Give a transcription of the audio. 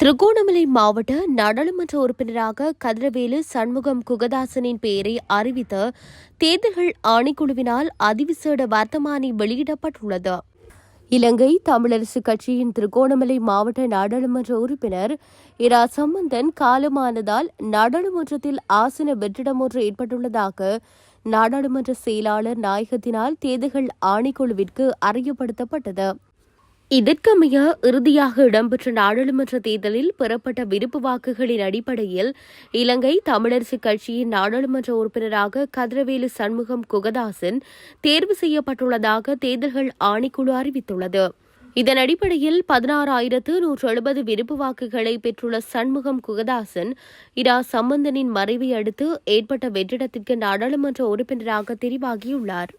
திருகோணமலை மாவட்ட நாடாளுமன்ற உறுப்பினராக கதிரவேலு சண்முகம் குகதாசனின் பெயரை அறிவித்த தேர்தல்கள் ஆணைக்குழுவினால் அதிவிசேட வர்த்தமானி வெளியிடப்பட்டுள்ளது. இலங்கை தமிழரசு கட்சியின் திருகோணமலை மாவட்ட நாடாளுமன்ற உறுப்பினர் இரா சம்பந்தன் காலமானதால் நாடாளுமன்றத்தில் ஆசன வெற்றிடம் ஒன்று ஏற்பட்டுள்ளதாக நாடாளுமன்ற செயலாளர் நாயகத்தினால் தேர்தல்கள் ஆணைக்குழுவிற்கு அறியப்படுத்தப்பட்டது. இதற்கமைய இறுதியாக இடம்பெற்ற நாடாளுமன்ற தேர்தலில் பெறப்பட்ட விருப்பு வாக்குகளின் அடிப்படையில் இலங்கை தமிழரசுக் கட்சியின் நாடாளுமன்ற உறுப்பினராக கதிரவேலு சண்முகம் குகதாசன் தேர்வு செய்யப்பட்டுள்ளதாக தேர்தல்கள் ஆணைக்குழு அறிவித்துள்ளது. இதன் அடிப்படையில் பதினாறாயிரத்து நூற்று எழுபது விருப்பு வாக்குகளை பெற்றுள்ள சண்முகம் குகதாசன் இரா சம்பந்தனின் மறைவை அடுத்து ஏற்பட்ட வெற்றிடத்திற்கு நாடாளுமன்ற உறுப்பினராக தெரிவாகியுள்ளார்.